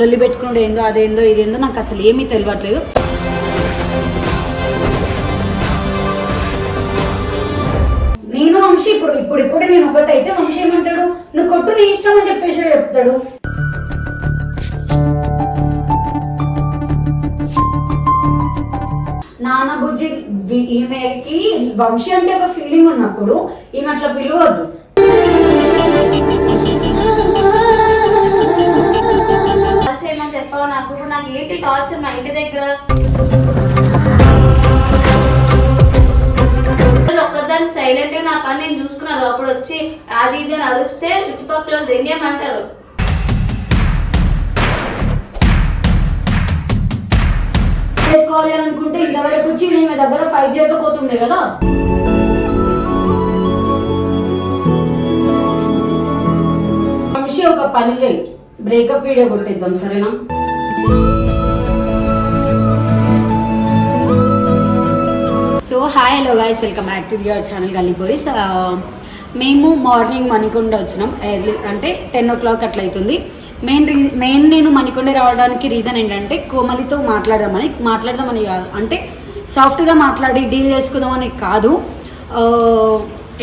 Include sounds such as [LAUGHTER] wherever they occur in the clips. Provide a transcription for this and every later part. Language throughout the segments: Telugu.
లొల్లి పెట్టుకున్నాడు ఏందో అదేందో ఇదేందో నాకు అసలు ఏమీ తెలియట్లేదు నేను వంశీ ఇప్పుడు ఇప్పుడు ఇప్పుడు నేను ఒకటైతే వంశీ ఏమంటాడు? నువ్వు కొట్టు నీ ఇష్టం అని చెప్పేసి చెప్తాడు. నాన్న బుజ్జి ఈమెకి వంశీ అంటే ఒక ఫీలింగ్ ఉన్నప్పుడు ఈమె అట్లా పిలవద్దు. ఏంటి టార్చర్ మా ఇంటి దగ్గర? ఒక్కదాన్ని సైలెంట్గా నా పని నేను చూసుకున్నారు అప్పుడు వచ్చి అది ఇది అని అరుస్తే చుట్టుపక్కల దెంగేమంటారు చేసుకోవాలి అని అనుకుంటే ఇంతవరకు వచ్చి మీ దగ్గర ఫైట్ చేయకపోతుండే కదా? వంశీ ఒక పని చేయి బ్రేకప్ వీడియో కొట్టిద్దాం సరేనా? So hi hello guys welcome back to your channel గల్లీపోరీస్ మేము మార్నింగ్ మణికొండ వచ్చినాం. ఎర్లీ అంటే టెన్ ఓ క్లాక్ అట్లా అవుతుంది. మెయిన్ రీ మెయిన్ నేను మణికొండ రావడానికి రీజన్ ఏంటంటే కోమలితో మాట్లాడదామని మాట్లాడదామని కాదు. అంటే సాఫ్ట్గా మాట్లాడి డీల్ చేసుకుందామని కాదు. Uh,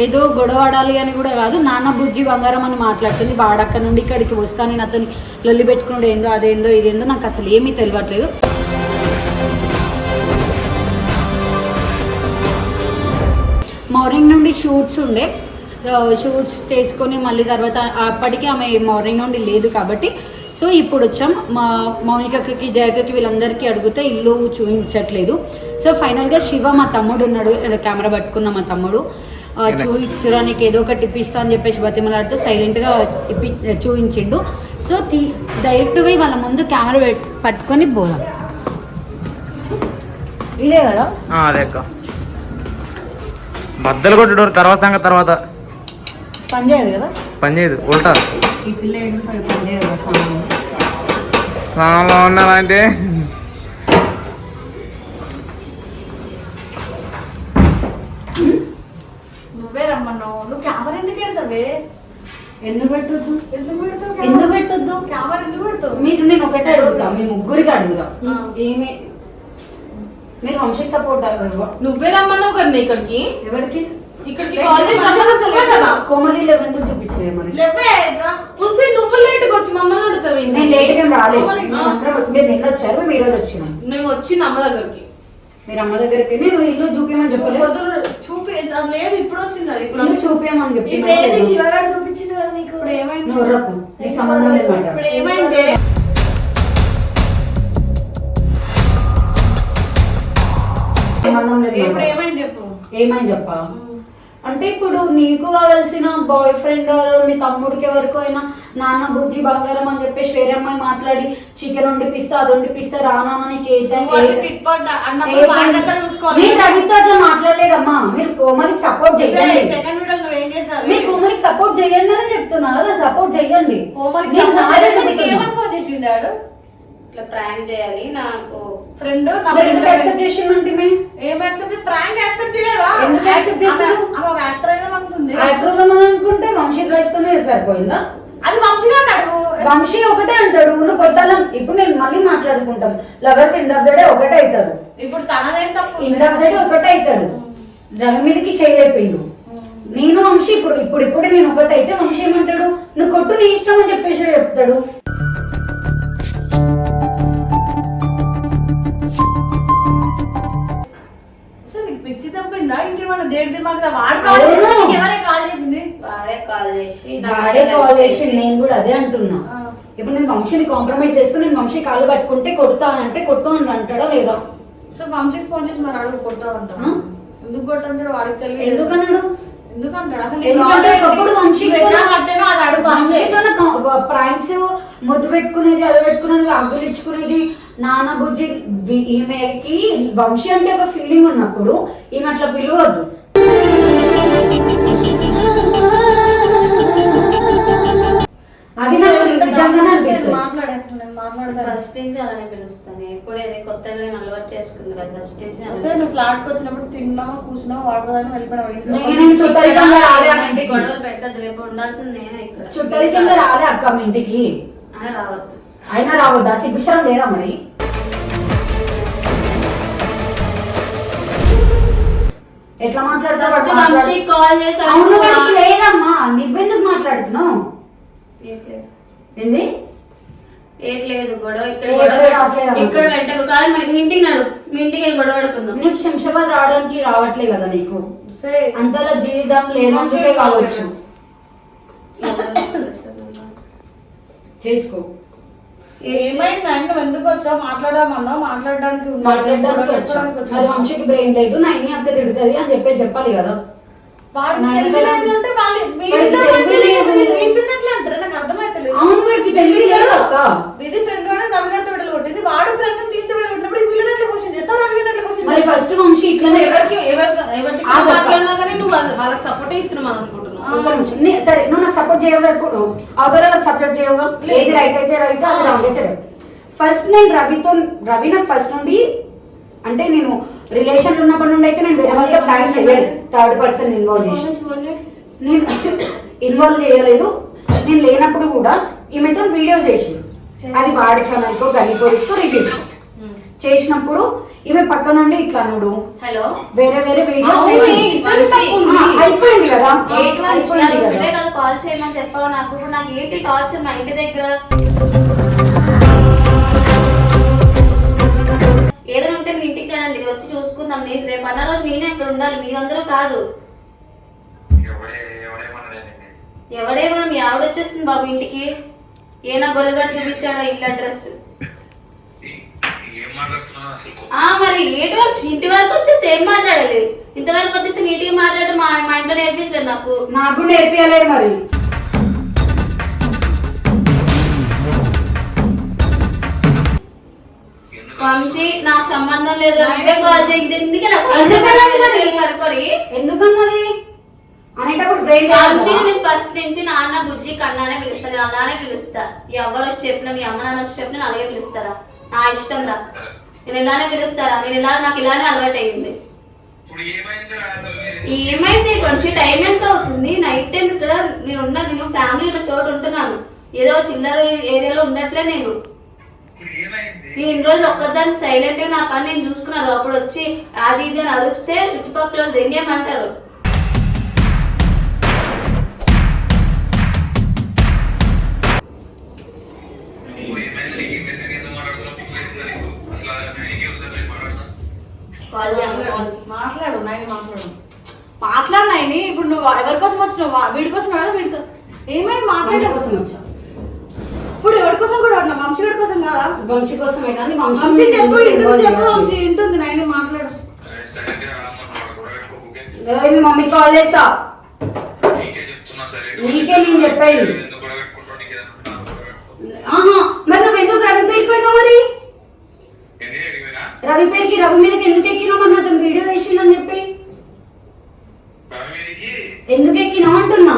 ఏదో గొడవడాలి అని కూడా కాదు. నాన్న బుజ్జి బంగారం అని మాట్లాడుతుంది. వాడక్క నుండి ఇక్కడికి వస్తాను నేను అతని లొల్లి పెట్టుకున్నాడు. ఏందో అదేందో ఇదేందో నాకు అసలు ఏమీ తెలియట్లేదు మార్నింగ్ నుండి షూట్స్ ఉండే. షూట్స్ చేసుకొని మళ్ళీ తర్వాత అప్పటికి ఆమె మార్నింగ్ నుండి లేదు కాబట్టి. సో ఇప్పుడు వచ్చాం. మా మౌనికకి జయకకి వీళ్ళందరికీ అడిగితే ఇల్లు చూపించట్లేదు సో ఫైనల్గా శివ మా తమ్ముడు ఉన్నాడు. కెమెరా పట్టుకున్న మా తమ్ముడు. ఆ, చూపించురా నీకు ఏదో ఒకటి ఇప్పిస్తా అని చెప్పేసి బతిమలాడితే సైలెంట్గా ఇప్పి చూపించిండు సో తీ డైరెక్ట్ పోయి వాళ్ళ ముందు కెమెరా పెట్ పట్టుకొని పోదాం. ఇదే కదా? బద్దలు కొట్టుడు తర్వాత సంగతి తర్వాత. పని చేయదు కదా? పని చేయదు ఉల్టా. ఈ పిల్ల పని చేయదు స్నానంలో ఉన్నానంటే నువ్వే రమ్మన్నావు. నువ్వు కెమెరా ఎందుకు పెడతావే ఎందుకు పెట్టొద్దు? ఎందుకు పెడతావు ఎందుకు పెట్టొద్దు? కెమెరా ఎందుకు పెడతావు? మీరు నేను ఒకటే అడుగుతా మీ ముగ్గురికి అడుగుదాం. ఏమి మీరు వంశీకి సపోర్ట్ నువ్వే రమ్మన్నావు కదా ఇక్కడికి? ఎవరికి? ఇక్కడికి కాల్ చేసి రమ్మన్నావు నువ్వే కదా? కోమలి లెవెన్త్ చూపించలే మరి. వస్తే నువ్వు లేట్గా వచ్చి మమ్మల్ని అడుగుతావు నేను లేట్గా రాలేదు. కోమలి, మేము అందరం మీరు నిన్న వచ్చారు మేము ఈ రోజు వచ్చినాం. నువ్వు వచ్చింది అమ్మ దగ్గరికి. మీరు అమ్మ దగ్గరికి నేను ఇల్లు చూపించమని చెప్పలేదు. చూపి అది లేదు ఇప్పుడు వచ్చింది అది. ఇప్పుడు ఇల్లు చూపించమని చెప్పి చూపించింది కదా నీకు? నీకు సంబంధం ఏమైంది? ఏమైంది చెప్ప అంటే ఇప్పుడు నీకు కావాల్సిన బాయ్ ఫ్రెండ్ మీ తమ్ముడికి ఎవరికో అయినా నాన్న బుద్ధి బంగారం అని చెప్పేసి వేరే అమ్మాయి మాట్లాడి చికెన్ వండిపిస్తా అది వండిపిస్తా రానా నీకు మీరు రవితో అట్లా మాట్లాడలేదమ్మా. మీరు కోమలికి సపోర్ట్ చేయండి. మీరు కోమలికి సపోర్ట్ చేయండి అని చెప్తున్నా కదా సపోర్ట్ చేయండి. కోమలికి ఇట్లా ప్రాంక్ చేయాలి. నాకు ఫ్రెండ్ ఎందుకు యాక్సెప్ట్ చేసిందంటే మీ? ఏం యాక్సెప్ట్ ప్రాంక్ యాక్సెప్ట్ చేయరా? ఎందుకు accept చేస్తారు? ఆమె యాక్టర్ అయినా అనుకుంది. యాక్టర్ అని అనుకుంటే వంశీ లైఫ్ తోనే సరిపోయిందా? అది వంశీగా అడుగు. వంశీ ఒకటే అంటాడు నువ్వు కొట్టాలని. ఇప్పుడు నేను మళ్ళీ మాట్లాడుకుంటాం. Lovers end of the day ఒకటే అవుతారు. ఇప్పుడు తనదేం తప్పు? ఎండ్ ఆఫ్ ద డే ఒకటే అవుతారు. రవి మీదకి చేయలేపిండు. నేను వంశీ ఇప్పుడు ఇప్పుడు ఇప్పుడు నేను ఒకటైతే వంశీ ఏమంటాడు? నువ్వు కొట్టు నీ ఇష్టం అని చెప్పేసి చెప్తాడు. వాడు. కాల్ ఎవరే కాల్ చేసింది? వాడే కాల్ చేసి వాడే కాల్ చేసి నేను కూడా అదే అంటున్నా. ఇప్పుడు నేను వంశీని కాంప్రమైజ్ చేసుకుని నేను వంశీ కాళ్ళు పట్టుకుంటే కొడుతా అంటే కొట్టు అని అంటాడా లేదా? సో వంశీకి ఫోన్ చేసి మరి అడుగు కొట్టా అంటాం ఆ? ఎందుకు కొట్టంటాడు? వాడికి తెలియదు. ఎందుకన్నాడు? ఎందుకంటాడు? అసలు ఒకప్పుడు వంశీతో కట్టానో అది అడుగు. వంశీతో ప్రాంక్స్ ముద్దు పెట్టుకునేది అది పెట్టుకునేది అగ్గులు ఇచ్చుకునేది నాన్న బుజ్జి ఈమెకి వంశీ అంటే ఒక ఫీలింగ్ ఉన్నప్పుడు ఈమె అట్లా పిలవద్దు. అవి ఫస్ట్ నుంచి అలానే పిలుస్తాను ఏదో అలవాటు చేసుకుంది కదా ఫస్ట్ నుంచి నేను ఒకసారి నువ్వు ఫ్లాట్కి వచ్చినప్పుడు తిన్నావు కూర్చున్నావు వాడదాన్ని గొడవలు రేపు ఉండాల్సింది నేనే ఇక్కడ. చుట్టరికంగా రాలే అక్క మీ ఇంటికి. అని రావద్దు. అయినా రావద్దా? సిగ్గుశరం లేదా మరి? ఎట్లా మాట్లాడతావు. కాల్ లేదమ్మా. నువ్వెందుకు మాట్లాడుతున్నావు. ఏంది? ఏట్లేదు గొడవ ఇక్కడ. ఇక్కడ పెట్టకు కానీ మీ ఇంటికి నడు. మీ ఇంటికి వెళ్ళి గొడవ పడుకుందాం. నీకు శంషాబాద్ రావడానికి రావట్లే కదా నీకు? అంతలా జీవితం లేనందుకే కావచ్చు. చేసుకో. ఏమైంది? ఆయన ఎందుకు వచ్చావు మాట్లాడమన్నావు మాట్లాడడానికి. మాట్లాడడానికి వచ్చా. మరి వంశీకి బ్రెయిన్ లేదు. నైని అక్క తిడుతుంది అని చెప్పేసి చెప్పాలి కదా. వాడికి నా అంటే వాళ్ళు ఇది ఫ్రెండ్ అని రవి గారితో విడలు కొట్టింది. వాడు ఫ్రెండ్ దీంతో విడలు కొట్టినప్పుడు పిల్లని ఎట్లా క్వశ్చన్ చేస్తావు? రవి గారిని ఎట్లా క్వశ్చన్ మరి ఫస్ట్ వంశీ ఇట్లనే ఎవరికి ఎవరికి ఎవరికి. మాట్లాడినా కానీ నువ్వు వాళ్ళ- వాళ్ళకి సపోర్ట్ ఇస్తున్నావు అనుకుంటున్నావు. ఒక నిమిషం. సరే నువ్వు నాకు సపోర్ట్ చేయవుగా ఇప్పుడు అవతల నాకు సపోర్ట్ చేయవుగా ఏది రైట్ అయితే రైట్ అది రాంగ్ అయితే రైట్ ఫస్ట్ నేను రవితో రవి నాకు ఫస్ట్ నుండి అంటే నేను రిలేషన్ ఉన్నప్పటి నుండి అయితే నేను వేరే వాళ్ళతో ప్లాన్ చేయలేదు. థర్డ్ పర్సన్ ఇన్వాల్వ్ చేసి నేను [COUGHS] ఇన్వాల్వ్ చేయలేదు. నేను లేనప్పుడు కూడా ఈమెతో వీడియో చేసి అది వాడి ఛానల్తో గల్లీ పోలీస్తో రిలీజ్. చేసినప్పుడు ఈమె పక్క నుండి ఇట్లా అనుడు. హలో? వేరే వేరే వీడియోస్ అయిపోయింది కదా? అయిపోయింది కదా? కాల్ చేయమని చెప్పావు. నాకు నాకు ఏంటి టార్చర్ మా ఇంటి దగ్గర? ఏదైనా ఉంటే మీ ఇంటికి రండి. ఇది వచ్చి చూసుకుందాం. నేను రేపు అన్న రోజు నేనే అక్కడ ఉండాలి. మీరందరూ కాదు. ఎవడేమో మీ ఆవిడ వచ్చేస్తుంది బాబు ఇంటికి. ఏనా గొల్లగాడు చూపించాడో అసలు? ఆ మరి ఏటి వరకు ఇంటి వరకు వచ్చేస్తే ఏం మాట్లాడాలి ఇంతవరకు వచ్చేస్తే నీట్గా మాట్లాడడం మా మా ఇంట్లో నేర్పించలేదు నాకు. నాకు నేర్పియలేదు మరి. వంశీ నాకు సంబంధం లేదు. నువ్వే కాల్ చేయి. ఇది ఎందుకు ఇలా కాల్ ఎందుకన్నది మరి? చేయి కనుక్కొని ఎందుకన్నది అనేటప్పుడు బ్రెయిన్ నేను ఫస్ట్ నుంచి నాన్న బుజ్జి కన్నానే పిలుస్తాను నేను అలానే పిలుస్తా. ఎవరు వచ్చి చెప్పినా మీ అమ్మ నాన్న వచ్చి చెప్పినా నేను అలాగే పిలుస్తారా? నా ఇష్టం రా. నేను ఇలానే పిలుస్తారా? నేను ఇలా నాకు ఇలానే అలవాటు అయింది. ఇప్పుడు ఏమైంది వంశీ టైం ఎంత అవుతుంది? నైట్ టైం ఇక్కడ నేను ఉన్నది నేను ఫ్యామిలీ ఉన్న చోట ఉంటున్నాను. ఏదో చిల్లర ఏరియాలో ఉండట్లే నేను. నేను ఇన్ని రోజులు ఒక్కదాన్ని సైలెంట్గా నా పని నేను చూసుకున్నాను. అప్పుడు వచ్చి అది ఇది అని అరిస్తే చుట్టుపక్కల వాళ్ళు దెంగేమంటారు మాట్లాడు నాయని మాట్లాడు మాట్లాడు. నాయని ఇప్పుడు నువ్వు ఎవరి కోసం వచ్చినావు? వీడి కోసం కదా వీడితో? ఏమైంది? మాట్లాడే కోసం వచ్చా. ఇప్పుడు ఎవరి కోసం కూడా అన్నా వంశీ వీడి కోసం కాదా వంశీ కోసమే కానీ వంశీ చెప్పు involve చెప్పు. వంశీ ఇంటుంది. నాయని మాట్లాడు. మీ మమ్మీ కాల్ చేస్తా. నీకే నేను చెప్పేది. ఆహా మరి నువ్వు ఎందుకు రవి పేరుకి పోయినావు మరి? రవి పేరుకి రవి మీదకి ఎందుకు ఎక్కినావు మరి నాతో వీడియో చేసిండని చెప్పి? ఎందుకు ఎక్కినావు అంటున్నా?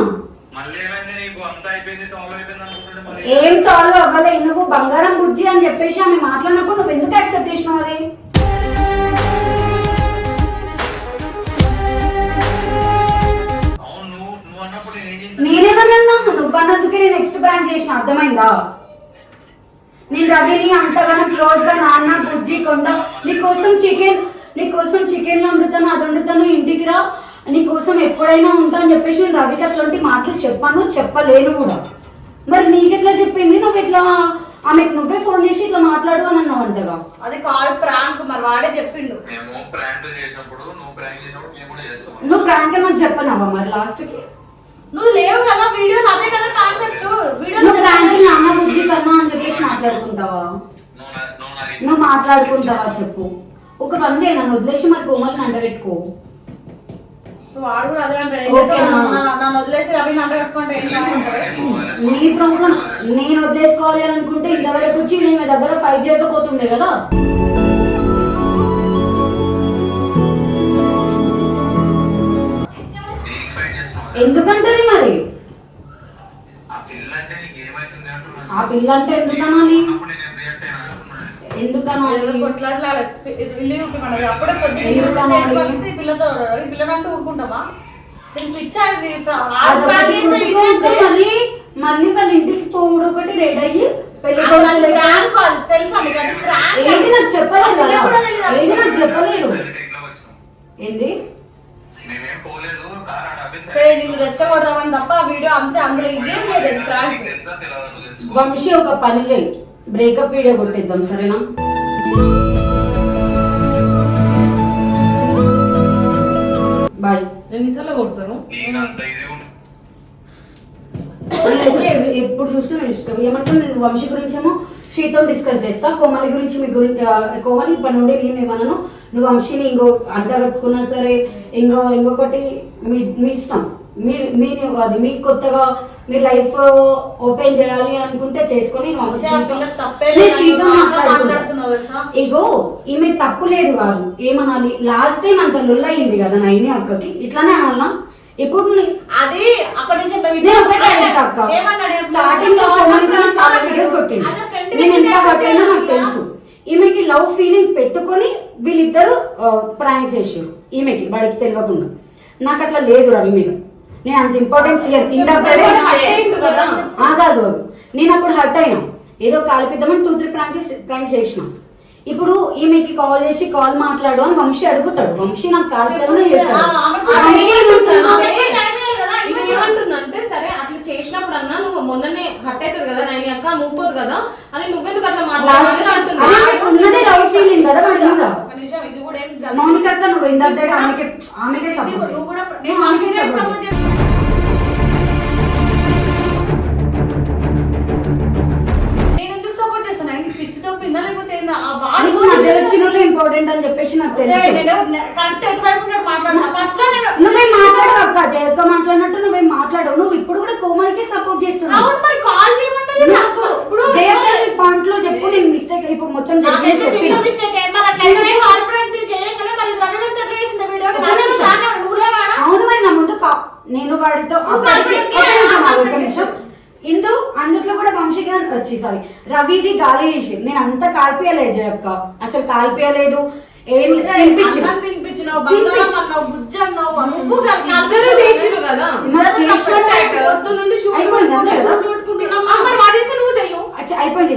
ఏం సాల్వ్ అవ్వలే నువ్వు బంగారం బుజ్జి అని చెప్పేసి ఆమె మాట్లాడినప్పుడు నువ్వు ఎందుకు యాక్సెప్ట్ చేసినావు అది? నేనేమన్నా నువ్వు అన్నందుకే నేను నెక్స్ట్ బ్రాంచ్ చేసిన అర్థమైందా? నేను రవిని అంతగానో క్లోజ్గా నాన్న బుజ్జి కొండ నీకోసం చికెన్ నీకోసం చికెన్ వండుతాను అది వండుతాను ఇంటికి రా. నీకోసం ఎప్పుడైనా ఉంటా అని చెప్పేసి నేను రవికి అట్లాంటి మాటలు చెప్పాను చెప్పలేను కూడా. మరి నీకెట్లా చెప్పింది? నువ్వు ఇట్లా ఆమెకు నువ్వే ఫోన్ చేసి ఇట్లా మాట్లాడు అని అన్నావు అంటగా? అది కాల్ ప్రాంక్ మరి వాడే చెప్పిండు. మేము ప్రాంక్ చేసినప్పుడు నువ్వు ప్రాంక్ చేసినప్పుడు మేము కూడా చేస్తాం. నువ్వు ప్రాంక్ నాకు చెప్పనావా మరి లాస్ట్కి? నువ్వు లేవు కదా వీడియో అదే కదా కాన్సెప్ట్ వీడియో నువ్వు ప్రాంక్ నాన్న బుజ్జి కన్నా అని చెప్పేసి మాట్లాడుకుంటావా? నువ్వు నా- మాట్లాడుకుంటావా చెప్పు. ఒక పని చేయి నన్ను వదిలేసి మరి కోమల్ని అండగెట్టుకో. వాడు కూడా అదే? నన్ను- వదిలేసి నీ ప్రాబ్లం నేను వదిలేసుకోవాలి అని అనుకుంటే ఇంతవరకు వచ్చి నేను మీ దగ్గర ఫైట్ చేయకపోతుండే కదా. ఎందుకంటది మరి? ఆ పిల్ల అంటే ఎందుకనాలి ఎందుకనాలి అప్పుడే పిల్లతో ఊరుకుంటామా? మరి మళ్ళీ వాళ్ళ ఇంటికి పోవుడు ఒకటి రెడీ అయ్యి పెళ్ళి తెలుసా? వంశీ ఒక పని చేయి. బ్రేకప్ వీడియో కొట్టేద్దాం సరేనా? బాయ్. ఎన్నిసార్లు కొడతారు ఎప్పుడు చూస్తున్నా ఇష్టం. ఏమంటారు నేను వంశీ గురించేమో? శ్రీతో డిస్కస్ చేస్తా. కోమలి గురించి మీ గురించి కోమలి ఇప్పటి నుండి నేను ఏమన్నాను నువ్వు వంశీని ఇంకో అంట కట్టుకున్నా సరే ఇంకో ఇంకొకటి మీ మీ ఇష్టం. మీరు మీరు అది మీకు కొత్తగా మీ లైఫ్ ఓపెన్ చేయాలి అనుకుంటే చేసుకొని? ఇగో ఈమె తప్పు లేదు కాదు. ఏమనాలి? లాస్ట్ టైం అంత లొల్లయింది కదా నైని అక్కకి. ఇట్లానే అనాలనా? ఇప్పుడు అది అక్కడ నుంచి నేను ఒకటే అక్క. స్టార్టింగ్లో చాలా వీడియోస్ friend నేను ఎంత అయినా నాకు కొట్టినా? తెలుసు. ఈమెకి లవ్ ఫీలింగ్ పెట్టుకొని వీళ్ళిద్దరు ప్రాంక్ చేసారు ఈమెకి వాడికి తెలియకుండా. నాకు అట్లా లేదు రవి మీద. నేను అంత ఇంపార్టెన్స్ ఇయ్యను. అయ్యిండు కదా. నేను అప్పుడు హర్ట్ అయినా. ఏదో కాలిపిద్దామని టూ త్రీ ప్రాంక్స్ ప్రాంక్స్ చేసిన. ఇప్పుడు ఈమెకి కాల్ చేసి కాల్ మాట్లాడు అని వంశీ అడుగుతాడు. వంశీ నాకు కాల్ ఇప్పుడు ఏమంటుందంటే సరే అట్లా చేసినప్పుడు అన్నా నువ్వు మొన్ననే హట్ అవుతుంది కదా నేను అక్క మూపోదు కదా అని నువ్వెందుకు అట్లా మాట్లాడాలి అంటుంది ఉన్నదే లవ్ ఫీలింగ్ కదా. మౌనిక అక్క నువ్వు ఆమెకి ఆమెకే ఇది సపోర్ట్ కూడా- నువ్వు కూడా నేను నువ్వు ఆమెకే ఎందుకు సపోర్ట్ చేస్తాను ఆయనకి పిచ్చి తప్పిందా లేకపోతే ఏందా? ఆ వాడు మధ్య వాళ్ళు ఇంపార్టెంట్ అని చెప్పేసి నాకు తెలుసు. కరెక్ట్ ఎటువైపు ఉన్నాడు మాట్లాడుతున్నా ఫస్ట్లో నేను నువ్వేం మాట్లాడవు అక్క. జయక్క మాట్లాడినట్టు నువ్వేం మాట్లాడవు. నువ్వు ఇప్పుడు కూడా కోమలికే సపోర్ట్ చేస్తున్నావు. అవును మరి కాల్ నువ్వు నాకు. ఇప్పుడు జయక్క పాయింట్లో చెప్పు నేను మిస్టేక్ ఇప్పుడు మొత్తం జరిగింది చిన్న చెప్పి mistake ఏ. మరి అట్లయితే corporate దీనికి ఏయంగానే మరి రవి గారితో ఎట్లా చేసింది వీడియో? ఒక్క నాకు నిమిషం. చాలా నువ్వులే వాడా? అవును మరి నా ముందు కా- నేను వాడితో నువ్వు అక్కడికి- కాల్పడానికి ఒక్క నిమిషం ఆగు, ఒక్క కాల్పడానికి. నిమిషం ఇందు అందుట్లో కూడా వంశీగా వచ్చి సారీ రవిది గాలి చేసి నేను అంత కాల్పియలేదు జయక్క అసలు కాల్పియలేదు. ఏం తినిపించినావు, బంగారం అన్నావు, అన్నావు, నువ్వు చేసిరు కదా. పొద్దు నుండి అయిపోయింది కదా? నువ్వు చెయ్యు. అయిపోయింది.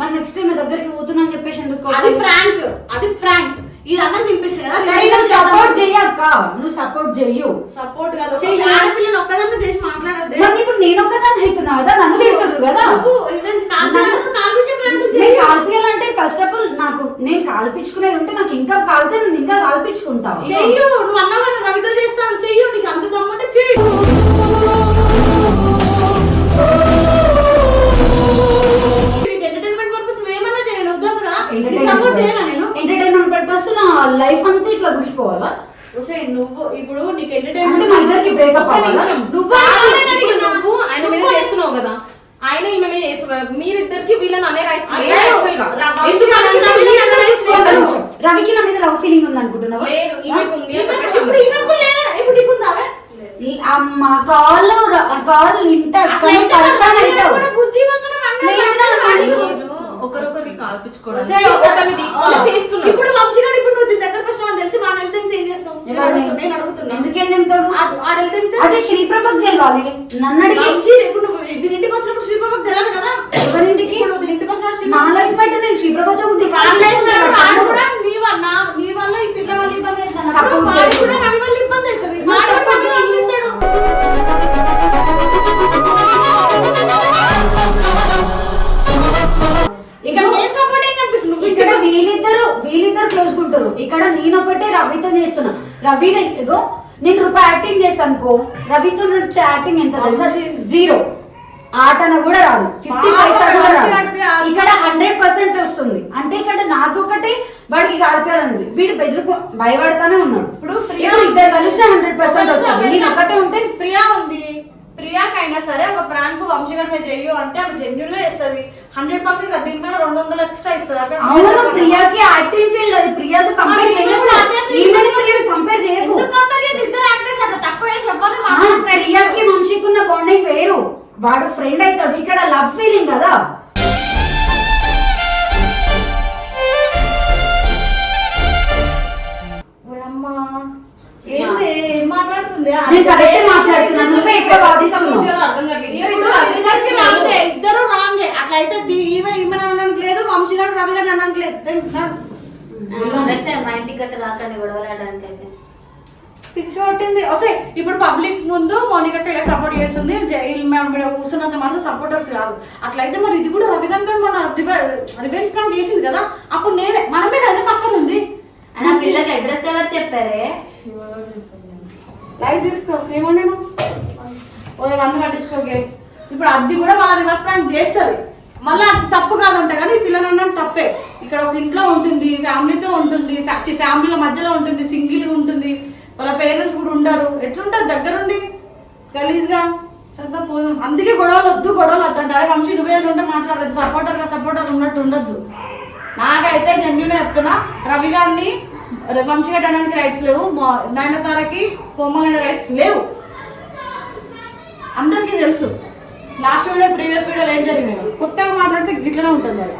మరి నెక్స్ట్ టైం దగ్గరికి పోతున్నా అని చెప్పేసి ఎందుకు అది? ప్రాంక్ అది ప్రాంక్ ఇది అన్నం తినిపిస్తుంది కదా సరే నువ్వు సపోర్ట్ చెయ్యక్క నువ్వు సపోర్ట్ చెయ్యు. సపోర్ట్ కాదు చెయ్యి. ఆడపిల్లని ఒక్కదాన్ని చేసి మాట్లాడద్దు. మరి ఇప్పుడు నేను ఒక్కదాన్ని అవుతున్నా కదా నన్ను తిడుతున్నారు కదా. నువ్వు కాదు, నేను. కాల్పియాలంటే ఫస్ట్ ఆఫ్ ఆల్ నాకు నేను కాల్పించుకునేది ఉంటే నాకు ఇంకా కాలితే నేను ఇంకా కాల్పించుకుంటా చెయ్యు నువ్వు అన్నావు కదా రవితో చేస్తాను చెయ్యు నీకు అంత దమ్ముంటే చెయ్యి. ఎంటర్టైన్మెంట్ పర్పస్ ఏమన్నా చేయను వద్దాను కదా సపోర్ట్ చేయనా నేను? ఎంటర్టైన్మెంట్ పర్పస్ నా లైఫ్ అంతా ఇట్లా గుడిచిపోవాలా? ఒసేయ్, నువ్వు ఇప్పుడు నీకు అంటే మా ఎంటర్టైన్మెంట్ ఇద్దరికి బ్రేకప్ అవ్వాలా. నువ్వు ఆయన? నువ్వు మీద చేస్తున్నావు కదా. ఆయన ఈమె మీద చేస్తున్నారు మీరిద్దరికి వీళ్ళని అనే రైట్స్. రవికి నా మీద లవ్ ఫీలింగ్ ఉంది అనుకుంటున్నావా లేదు ఈమెకు ఉంది ఇప్పుడు ఈమెకు లేదా? ఇప్పుడు నీకు ఉందా? ఈ అమ్మ కాల్ కాల్ ఇంట అట్లయితే ఒకరొకరిని కాల్పించుకోవడం. ఇప్పుడు వంశీగాడు ఇప్పుడు నువ్వు దీని దగ్గరకు వచ్చినావు తెలిసి వాడు వెళ్తే ఇంత ఏం చేస్తావు? నేను? అడుగుతున్నా, నేను అడుగుతున్నా. ఎందుకు ఇంత అదే శ్రీప్రభకు తెలియాలి నన్ను అడిగి ఇప్పుడు నువ్వు దీని ఇంటికి వచ్చినప్పుడు తెలియదు కదా? ఎవరింటికి? ఇప్పుడు నువ్వు దీని ఇంటికి వచ్చిన నా లైఫ్ బయట నేను శ్రీప్రభతో కూడా. నీ వల్ల నీ వల్ల ఈ పిల్ల వల్ల ఇబ్బంది వాడు. కూడా రవి ఉంటారు ఇక్కడ నేను ఒకటే రవితో చేస్తున్నా. రవి ఇగో నేను రూపాయి యాక్టింగ్ చేస్తాను అనుకో రవితో నుంచి యాక్టింగ్ ఎంత తెలుసా? జీరో. ఆటన కూడా రాదు. ఫిఫ్టీ పైసా కూడా రాదు. ఇక్కడ హండ్రెడ్ పర్సెంట్ వస్తుంది. అంటే ఇక్కడ నాకు ఒకటి వాడికి కాల్పేయాలన్నది. వీడు బెదిరిపో భయపడతానే ఉన్నాడు. ఇప్పుడు ప్రియా- ఇద్దరు కలిస్తే హండ్రెడ్ పర్సెంట్ వస్తుంది. నేను ఒకటే ఉంటే ప్రియా ఉంది. ప్రియాకైనా సరే ఒక ప్రాంక్ వంశీగడ్ మీద చెయ్యు అంటే ఆమె జెన్యున్ ఇస్తుంది హండ్రెడ్ పర్సెంట్ దీనికన్నా రెండు వందలు ఎక్స్ట్రా ఇస్తుంది. అవును ప్రియాకి యాక్టింగ్ గారు నన్ను మా ఇంటికి గట్ట రాకండి గొడవలాడడానికి అయితే పిచ్చి పట్టింది వస్తే ఇప్పుడు పబ్లిక్ ముందు మోనిక ఇలా సపోర్ట్ చేస్తుంది. జైలు మేము ఇక్కడ కూర్చున్నంత మాత్రం సపోర్టర్స్ కాదు. అట్లయితే మరి ఇది కూడా రవికాంత్ మన రివెంజ్ ప్రాంక్ చేసింది కదా? అప్పుడు నేనే మనమే కదా పక్కన ఉంది. పిల్లకి అడ్రస్ ఎవరు చెప్పారే? లైవ్ తీసుకో. ఏమన్నాను ఉదయం అన్నం కట్టించుకోకే ఇప్పుడు అది కూడా మన రివర్స్ ప్రాంక్ చేస్తుంది. మళ్ళీ అది తప్పు కాదంట కానీ పిల్లలు అన్నది తప్పే. ఇక్కడ ఒక ఇంట్లో ఉంటుంది ఫ్యామిలీతో ఉంటుంది ఫ్యామిలీల మధ్యలో ఉంటుంది సింగిల్గా ఉంటుంది. వాళ్ళ పేరెంట్స్ కూడా ఉండరు. ఎట్లుంటారు దగ్గరుండి? గలీజ్గా? అందుకే గొడవలు వద్దు గొడవలు వద్దంట అరే వంశీ నువ్వేదో ఉంటే మాట్లాడదు సపోర్టర్గా సపోర్టర్ ఉన్నట్టు ఉండద్దు. నాకైతే జెన్యున్ చెప్తున్నా రవి గారిని వంశీ అనడానికి రైట్స్ లేవు. మా- నయనతారకి కోమలైన రైట్స్ లేవు. అందరికీ తెలుసు. లాస్ట్ వీడియో ప్రీవియస్ వీడియోలో ఏం జరిగినాయి కొత్తగా మాట్లాడితే ఇట్లనే ఉంటుంది మరి.